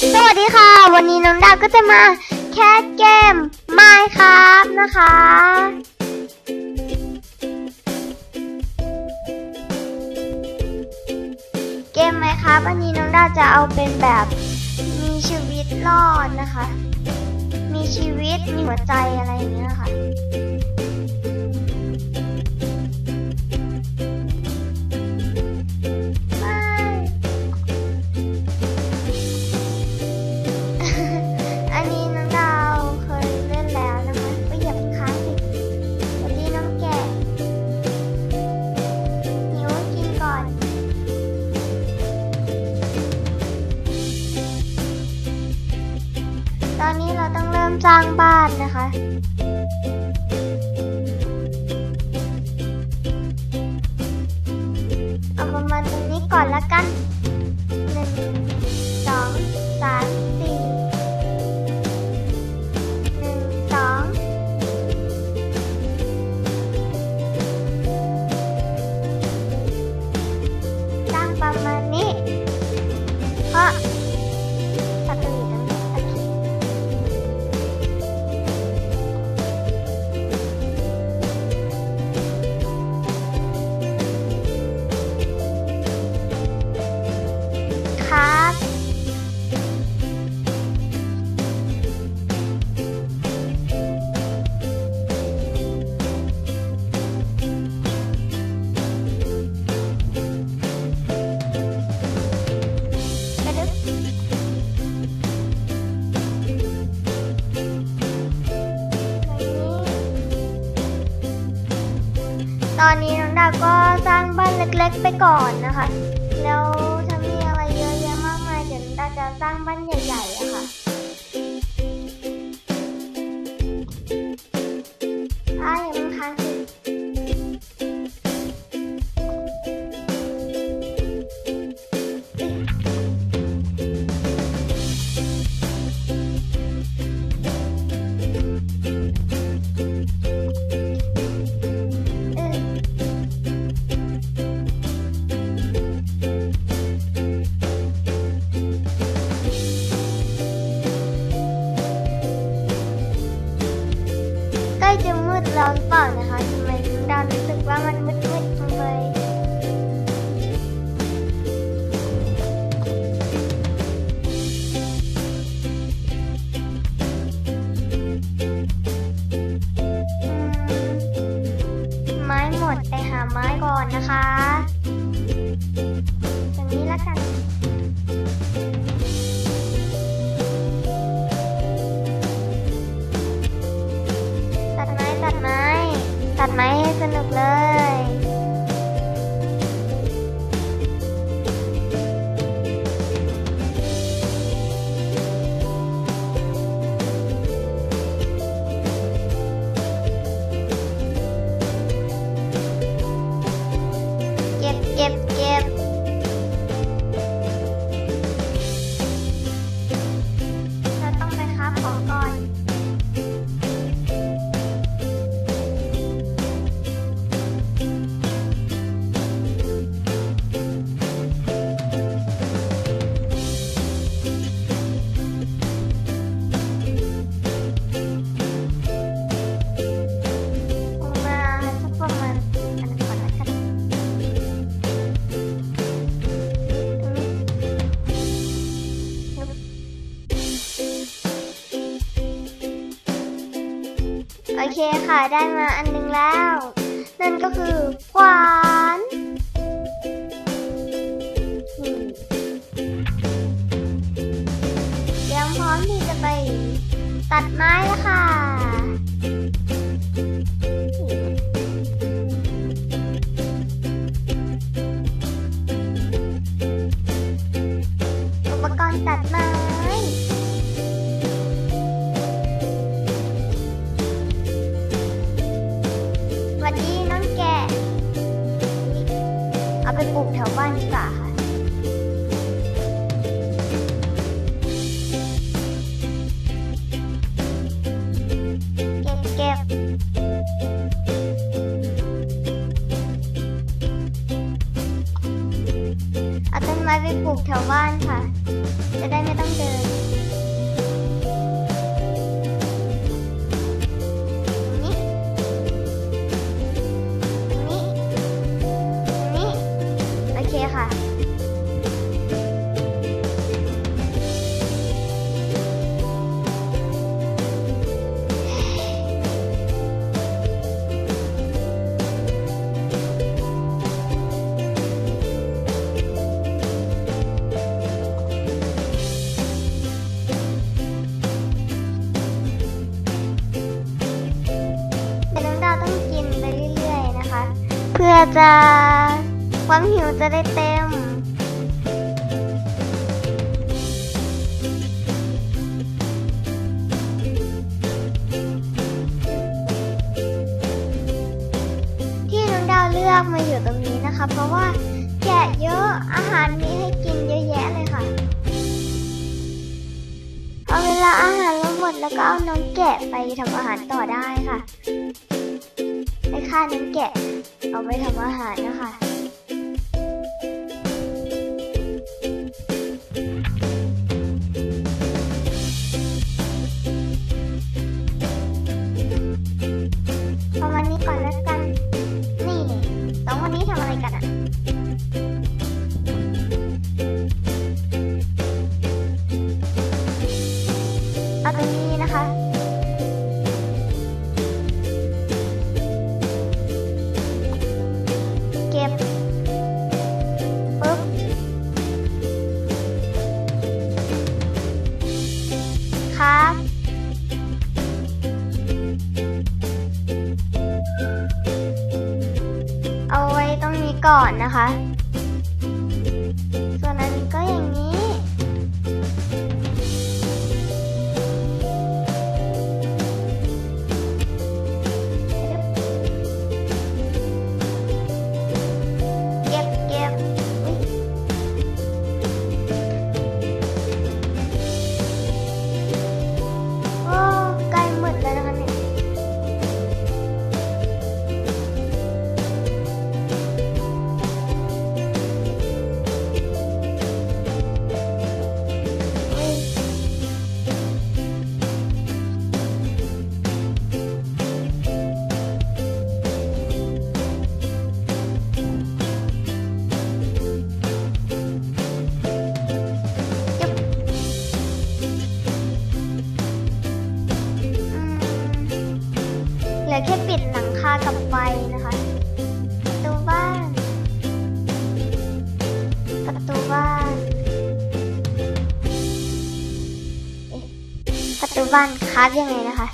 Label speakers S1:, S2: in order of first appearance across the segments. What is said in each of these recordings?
S1: สวัสดีค่ะ วันนี้น้องดาวก็จะมาแคสเกม Minecraft นะคะ เกม Minecraft วันนี้น้องดาวจะเอาเป็นแบบมีชีวิตรอดนะคะ มีชีวิตมีหัวใจอะไรอย่างเงี้ยค่ะ สร้างบ้านนะ เล็กๆไปก่อนนะคะ แล้วถ้ามีอะไรเยอะแยะมากมายเดี๋ยวน้าจะสร้างบ้านใหญ่ๆอะค่ะ จะมืดแล้วหรือเปล่านะคะทำไมน้องดาวรู้สึกว่ามันมืดๆจังเลยไม้หมดไปหาไม้ก่อนนะคะอย่างนี้ละกัน ตัดไม้ให้สนุกเลยเก็บเก็บเก็บเราต้องไปค้าของก่อน ได้มาอันหนึงแล้ว นั่นก็คือขวานเตรียมพร้อมที่จะไปตัดไม้แล้วค่ะอุปกรณ์ตัดไม้ ไปปลูกแถวบ้านดีกว่าค่ะเก็บเก็บเอาต้นไม้ไปปลูกแถวบ้านค่ะจะได้ไม่ต้องเดิน จะ ความหิวจะได้เต็ม ที่น้องดาวเลือกมาอยู่ตรงนี้นะคะ เพราะว่าแกะเยอะอาหารมีให้กินเยอะแยะเลยค่ะ เอาเวลาอาหารเราหมดแล้วก็เอาน้องแกะไปทำอาหารต่อได้ค่ะไปฆ่าน้องแกะ เอาไปทำอาหารนะคะ อนนะคะ ลือแค่ปิดหลังคากับไฟนะคะ ประตูบ้าน ประตูบ้านประตูบ้านคาดยังไงนะคะ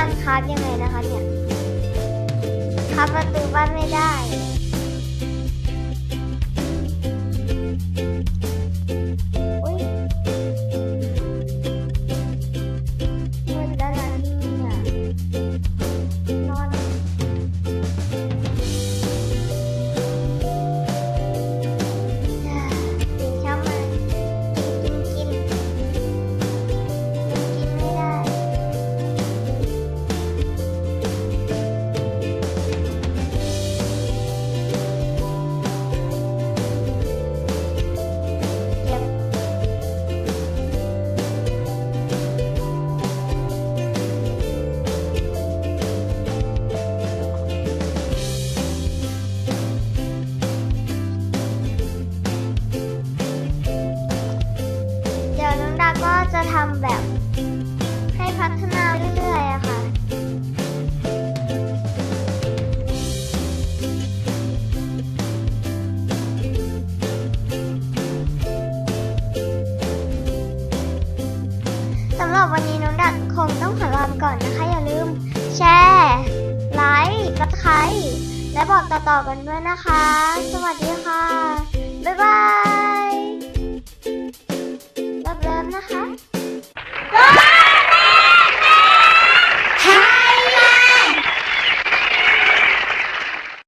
S1: บ้านคาบยังไงนะคะเนี่ยคาบประตูบ้านไม่ได้ ก็จะทำแบบให้พัฒนาเรื่อยๆอะค่ะสำหรับวันนี้น้องดักคงต้องขอลาไปก่อนนะคะ อย่าลืมแชร์ไลค์กดไลค์และบอกต่อๆกันด้วยนะคะ สวัสดีค่ะ บ๊ายบาย